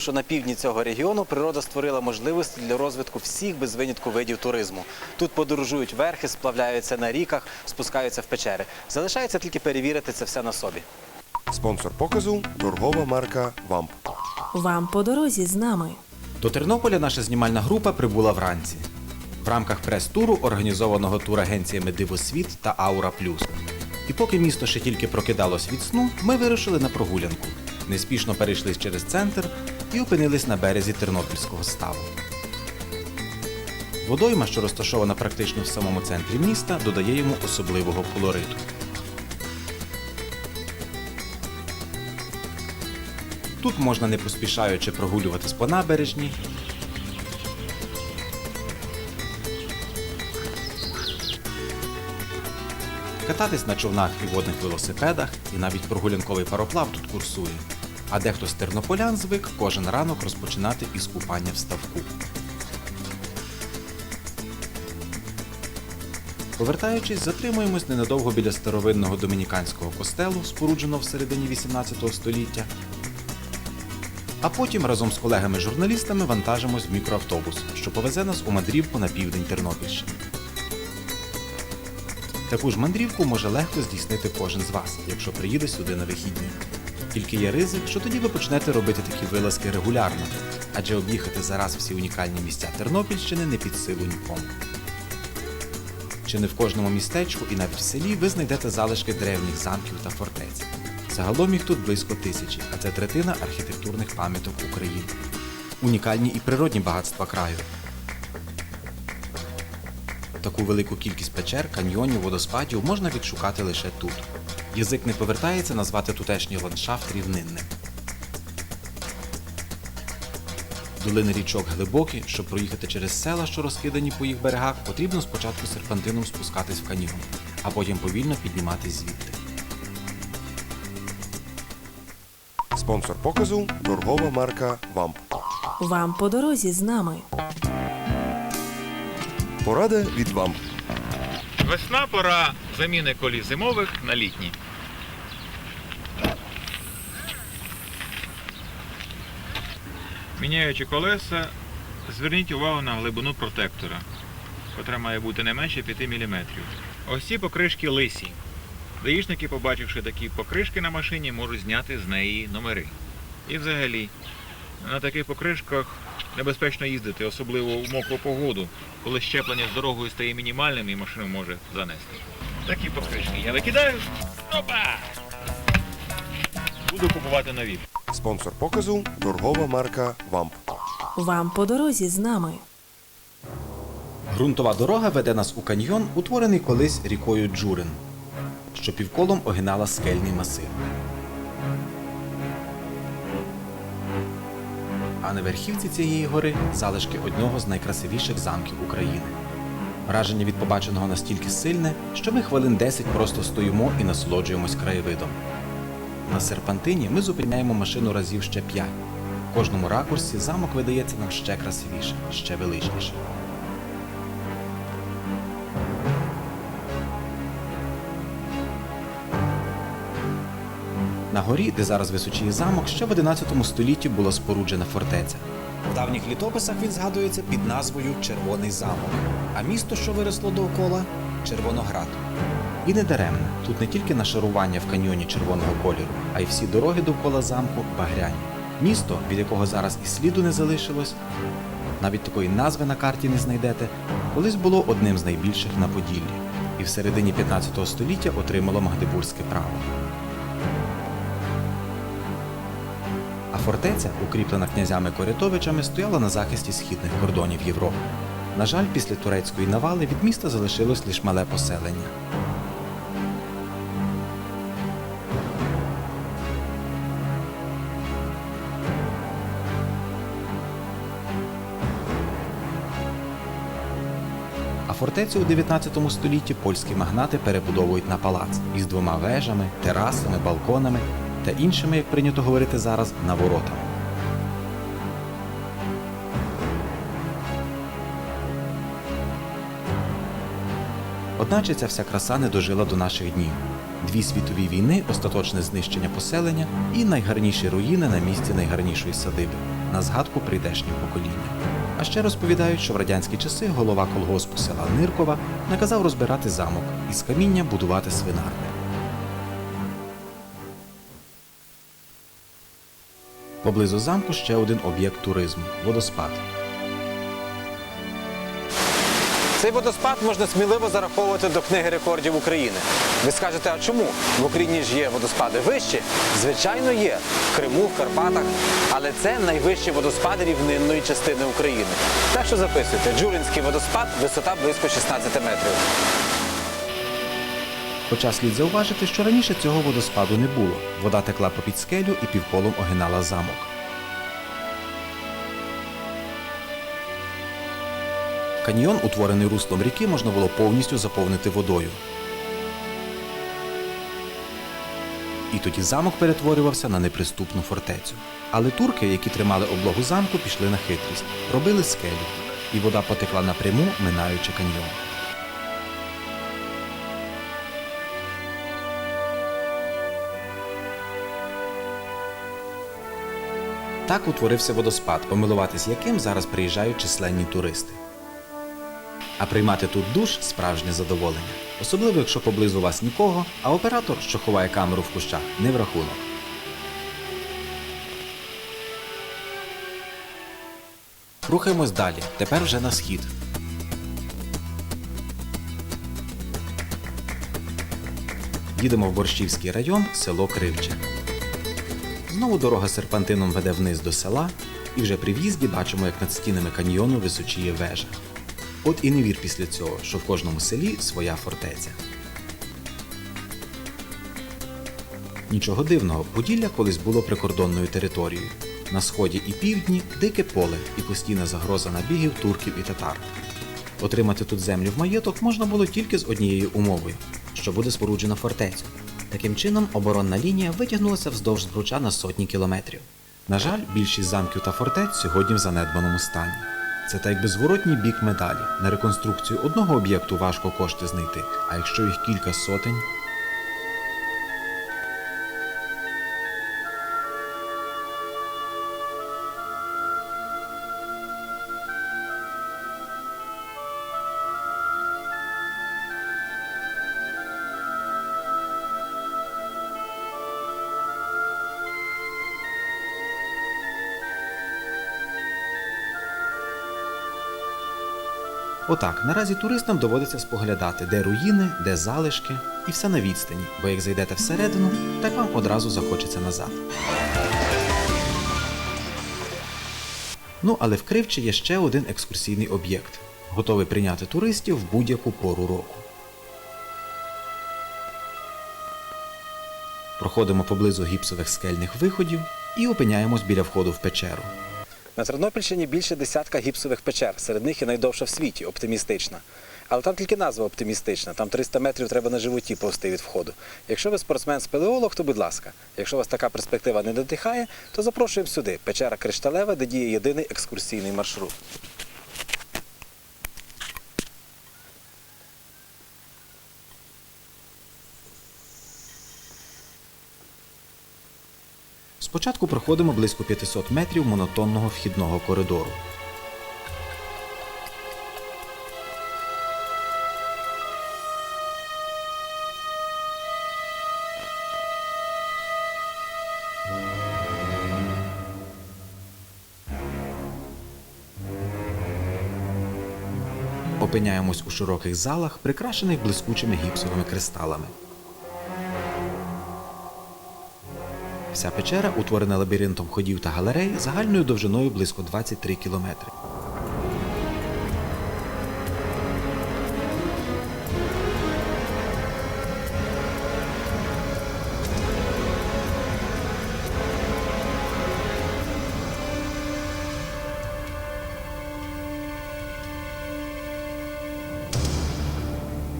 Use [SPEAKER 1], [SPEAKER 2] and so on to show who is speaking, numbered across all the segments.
[SPEAKER 1] Що на півдні цього регіону природа створила можливості для розвитку всіх без винятку видів туризму. Тут подорожують верхи, сплавляються на ріках, спускаються в печери. Залишається тільки перевірити це все на собі.
[SPEAKER 2] Спонсор показу торгова марка ВАМП.
[SPEAKER 3] Вам по дорозі з нами.
[SPEAKER 1] До Тернополя наша знімальна група прибула вранці. В рамках прес-туру, організованого турагенціями Дивосвіт та Аура Плюс. І поки місто ще тільки прокидалось від сну, ми вирушили на прогулянку. Неспішно перейшли через центр і опинились на березі Тернопільського ставу. Водойма, що розташована практично в самому центрі міста, додає йому особливого колориту. Тут можна не поспішаючи прогулюватись по набережній, кататись на човнах і водних велосипедах, і навіть прогулянковий пароплав тут курсує. А дехто з тернополян звик кожен ранок розпочинати із купання в ставку. Повертаючись, затримуємось ненадовго біля старовинного домініканського костелу, спорудженого в середині 18 століття, а потім разом з колегами-журналістами вантажимось в мікроавтобус, що повезе нас у мандрівку на південь Тернопільщини. Таку ж мандрівку може легко здійснити кожен з вас, якщо приїде сюди на вихідні. Тільки є ризик, що тоді ви почнете робити такі вилазки регулярно, адже об'їхати зараз всі унікальні місця Тернопільщини не під силу нікому. Чи не в кожному містечку і навіть в селі ви знайдете залишки древніх замків та фортець. Загалом їх тут близько тисячі, а це третина архітектурних пам'яток України. Унікальні і природні багатства краю. Таку велику кількість печер, каньйонів, водоспадів можна відшукати лише тут. Язик не повертається назвати тутешній ландшафт рівнинним. Долини річок глибокі, щоб проїхати через села, що розкидані по їх берегах, потрібно спочатку серпантином спускатись в каньйон, а потім повільно підніматись звідти.
[SPEAKER 2] Спонсор показу торгова марка ВАМП.
[SPEAKER 3] Вам по дорозі з нами.
[SPEAKER 2] Порада від ВАМП.
[SPEAKER 4] Весна пора заміни коліс зимових на літні. Міняючи колеса, зверніть увагу на глибину протектора, котра має бути не менше 5 мм. Ось покришки лисі. Даїшники, побачивши такі покришки на машині, можуть зняти з неї номери. І взагалі, на таких покришках небезпечно їздити, особливо в мокру погоду, коли щеплення з дорогою стає мінімальним і машину може занести. Такі покришки я викидаю. Опа! Буду купувати нові.
[SPEAKER 2] Спонсор показу торгова марка ВАМП.
[SPEAKER 3] Вам по дорозі з нами.
[SPEAKER 1] Грунтова дорога веде нас у каньйон, утворений колись рікою Джурин, що півколом огинала скельний масив. А на верхівці цієї гори залишки одного з найкрасивіших замків України. Враження від побаченого настільки сильне, що ми хвилин 10 просто стоїмо і насолоджуємось краєвидом. На серпантині ми зупиняємо машину разів ще 5. В кожному ракурсі замок видається нам ще красивіше, ще величніше. На горі, де зараз височіє замок, ще в 11 столітті була споруджена фортеця. В давніх літописах він згадується під назвою Червоний замок, а місто, що виросло довкола Червоноград. І не даремно. Тут не тільки нашарування в каньйоні червоного кольору, а й всі дороги довкола замку багряні. Місто, від якого зараз і сліду не залишилось, навіть такої назви на карті не знайдете, колись було одним з найбільших на Поділлі, і в середині 15 століття отримало Магдебурзьке право. А фортеця, укріплена князями Корятовичами, стояла на захисті східних кордонів Європи. На жаль, після турецької навали від міста залишилось лише мале поселення. Фортецю у 19 столітті польські магнати перебудовують на палац із двома вежами, терасами, балконами та іншими, як прийнято говорити зараз, наворотами. Одначе ця вся краса не дожила до наших днів. Дві світові війни, остаточне знищення поселення і найгарніші руїни на місці найгарнішої садиби. на згадку прийдешніх покоління. А ще розповідають, що в радянські часи голова колгоспу села Ниркова наказав розбирати замок і з каміння будувати свинарник. Поблизу замку ще один об'єкт туризму водоспад.
[SPEAKER 5] Цей водоспад можна сміливо зараховувати до книги рекордів України. Ви скажете, а чому? В Україні ж є водоспади вищі? Звичайно, є в Криму, в Карпатах, але це найвищі водоспади рівнинної частини України. Так що записуйте, Джуринський водоспад, висота близько 16 метрів.
[SPEAKER 1] Хоча слід зауважити, що раніше цього водоспаду не було. Вода текла попід скелю і півколом огинала замок. Каньйон, утворений руслом ріки, можна було повністю заповнити водою. І тоді замок перетворювався на неприступну фортецю. Але турки, які тримали облогу замку, пішли на хитрість, робили скелю, і вода потекла напряму, минаючи каньйон. Так утворився водоспад, помилуватись яким зараз приїжджають численні туристи. А приймати тут душ справжнє задоволення, особливо якщо поблизу вас нікого, а оператор, що ховає камеру в кущах, не в рахунок. Рухаємось далі, тепер вже на схід. Їдемо в Борщівський район, село Кривче. Знову дорога серпантином веде вниз до села, і вже при в'їзді бачимо, як над стінами каньйону височіє вежа. От і не вір після цього, що в кожному селі своя фортеця. Нічого дивного, Поділля колись було прикордонною територією. На сході і півдні дике поле і постійна загроза набігів турків і татар. Отримати тут землю в маєток можна було тільки з однією умовою, що буде споруджена фортеця. Таким чином, оборонна лінія витягнулася вздовж збруча на сотні кілометрів. На жаль, більшість замків та фортець сьогодні в занедбаному стані. Це так якби зворотній бік медалі. На реконструкцію одного об'єкту важко кошти знайти, а якщо їх кілька сотень. Отак, наразі туристам доводиться споглядати, де руїни, де залишки, і все на відстані, бо як зайдете всередину, так вам одразу захочеться назад. Ну, але в Кривчі є ще один екскурсійний об'єкт, готовий прийняти туристів в будь-яку пору року. Проходимо поблизу гіпсових скельних виходів і опиняємось біля входу в печеру.
[SPEAKER 5] На Тернопільщині більше десятка гіпсових печер. Серед них і найдовша в світі, оптимістична. Але там тільки назва оптимістична. Там 300 метрів треба на животі повсти від входу. Якщо ви спортсмен-спелеолог, то будь ласка. Якщо вас така перспектива не дотихає, то запрошуємо сюди. Печера Кришталева, де діє єдиний екскурсійний маршрут.
[SPEAKER 1] Спочатку проходимо близько 500 метрів монотонного вхідного коридору. Опиняємось у широких залах, прикрашених блискучими гіпсовими кристалами. Вся печера утворена лабіринтом ходів та галерей загальною довжиною близько 23 кілометри.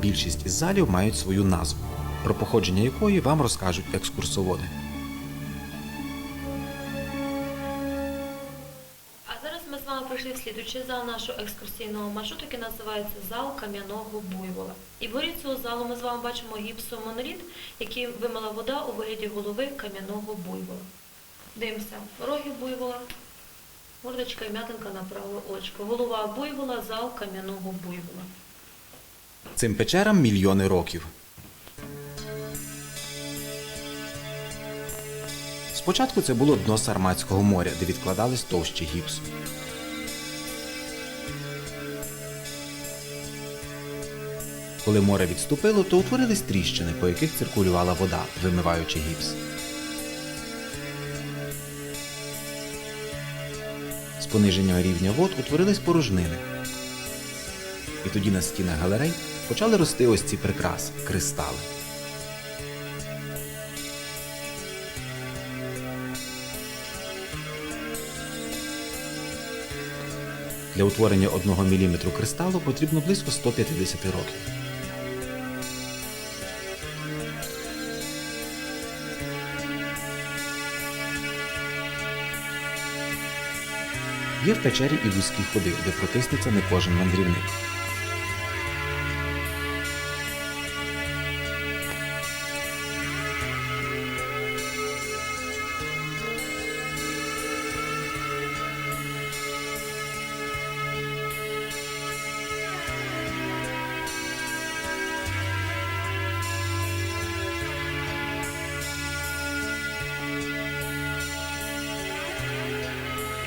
[SPEAKER 1] Більшість із залів мають свою назву, про походження якої вам розкажуть екскурсоводи.
[SPEAKER 6] Прийшли в слідуючий зал нашого екскурсійного маршруту, який називається зал кам'яного буйвола. І в горі цього залу ми з вами бачимо гіпсомоноліт, який вимила вода у вигляді голови кам'яного буйвола. Дивимося, роги буйвола, Мордочка і м'ятинка на праве очко. Голова буйвола, зал кам'яного буйвола.
[SPEAKER 1] Цим печерам мільйони років. Спочатку це було дно Сарматського моря, де відкладались товщі гіпсу. Коли море відступило, то утворились тріщини, по яких циркулювала вода, вимиваючи гіпс. З пониження рівня вод утворились порожнини. І тоді на стінах галерей почали рости ось ці прикраси кристали. Для утворення 1 мм кристалу потрібно близько 150 років. Є в печері і вузькі ходи, де протиснеться не кожен мандрівник.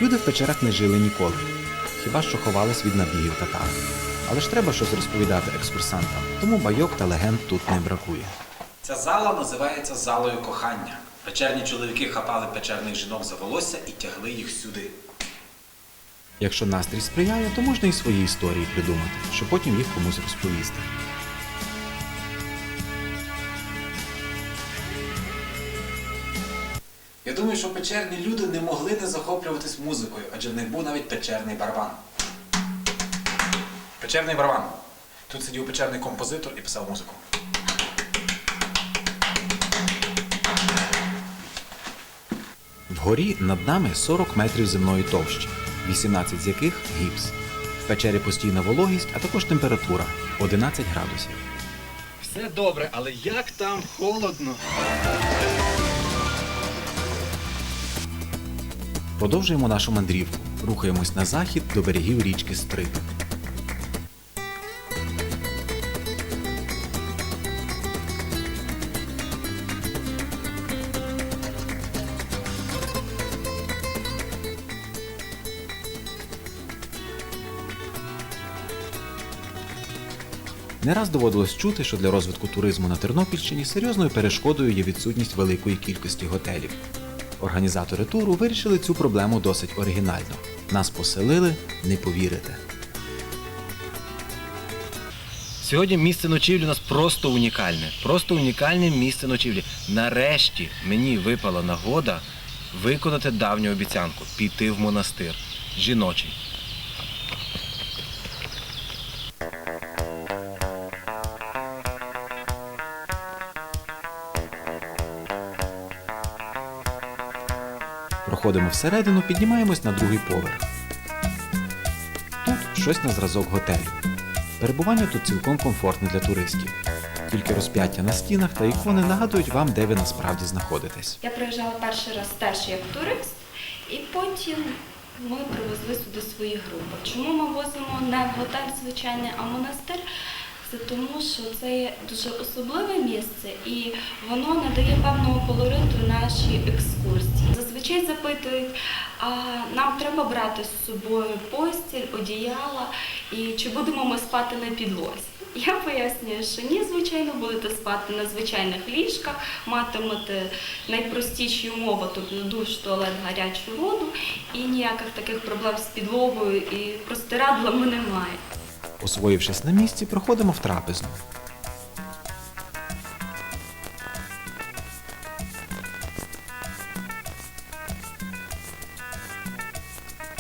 [SPEAKER 1] Люди в печерах не жили ніколи, хіба що ховались від набігів татар. Але ж треба щось розповідати екскурсантам, тому байок та легенд тут не бракує. Ця зала називається залою кохання. Печерні чоловіки хапали печерних жінок за волосся і тягли їх сюди. Якщо настрій сприяє, то можна і свої історії придумати, щоб потім їх комусь розповісти. Думаю, що печерні люди не могли не захоплюватись музикою, адже в них був навіть печерний барабан. Печерний барабан. Тут сидів печерний композитор і писав музику. Вгорі над нами 40 метрів земної товщі, 18 з яких гіпс. В печері постійна вологість, а також температура 11 градусів.
[SPEAKER 7] Все добре, але як там холодно.
[SPEAKER 1] Продовжуємо нашу мандрівку. Рухаємось на захід до берегів річки Стрит. Не раз доводилось чути, що для розвитку туризму на Тернопільщині серйозною перешкодою є відсутність великої кількості готелів. Організатори туру вирішили цю проблему досить оригінально. Нас поселили, не повірите.
[SPEAKER 7] Сьогодні місце ночівлі у нас просто унікальне. Просто унікальне місце ночівлі. Нарешті мені випала нагода виконати давню обіцянку піти в монастир. Жіночий.
[SPEAKER 1] Проходимо всередину, піднімаємось на другий поверх. Тут щось на зразок готелю. Перебування тут цілком комфортне для туристів. Тільки розп'яття на стінах та ікони нагадують вам, де ви насправді знаходитесь.
[SPEAKER 8] Я приїжджала перший раз теж як турист, і потім ми привезли сюди свої групи. Чому ми возимо не в готель звичайний, а монастир? Це тому, що це є дуже особливе місце і воно надає певного колориту нашій екскурсії. Зазвичай запитують, а нам треба брати з собою постіль, одіяла і чи будемо ми спати на підлозі. Я пояснюю, що ні, звичайно, будете спати на звичайних ліжках, матимете найпростіші умови, тобто душ, туалет, гарячу воду, і ніяких таких проблем з підлогою і простирадлами немає.
[SPEAKER 1] Освоївшись на місці, проходимо в трапезну.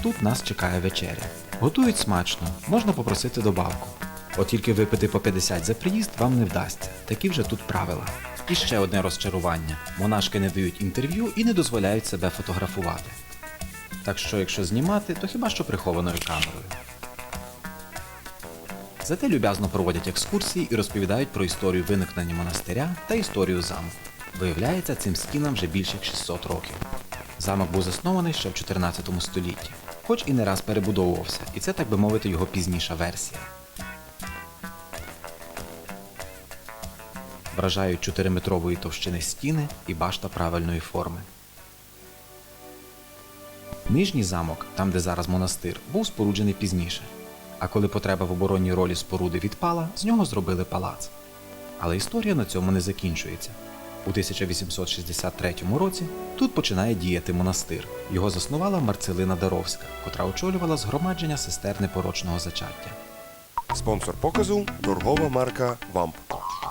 [SPEAKER 1] Тут нас чекає вечеря. Готують смачно, можна попросити добавку. От тільки випити по 50 за приїзд вам не вдасться. Такі вже тут правила. І ще одне розчарування: монашки не дають інтерв'ю і не дозволяють себе фотографувати. Так що, якщо знімати, то хіба що прихованою камерою. Зате люб'язно проводять екскурсії і розповідають про історію виникнення монастиря та історію замку. Виявляється, цим стінам вже більше як 600 років. Замок був заснований ще в 14 столітті. хоч і не раз перебудовувався, і це, так би мовити, його пізніша версія. Вражають 4-метрової товщини стіни і башта правильної форми. Нижній замок, там де зараз монастир, був споруджений пізніше. А коли потреба в оборонній ролі споруди відпала, з нього зробили палац. Але історія на цьому не закінчується. У 1863 році тут починає діяти монастир. Його заснувала Марцелина Даровська, котра очолювала згромадження сестер непорочного зачаття.
[SPEAKER 2] Спонсор показу торгова марка Вамп.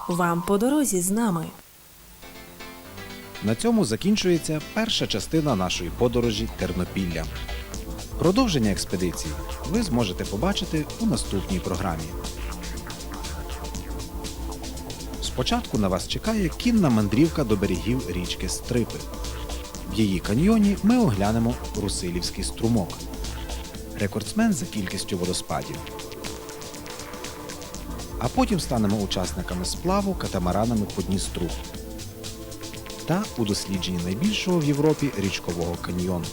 [SPEAKER 3] Вам по дорозі з нами.
[SPEAKER 1] На цьому закінчується перша частина нашої подорожі Тернопілля. Продовження експедиції ви зможете побачити у наступній програмі. Спочатку на вас чекає кінна мандрівка до берегів річки Стрипи. В її каньйоні ми оглянемо Русилівський струмок, рекордсмен за кількістю водоспадів. А потім станемо учасниками сплаву катамаранами по Дністру та у дослідженні найбільшого в Європі річкового каньйону.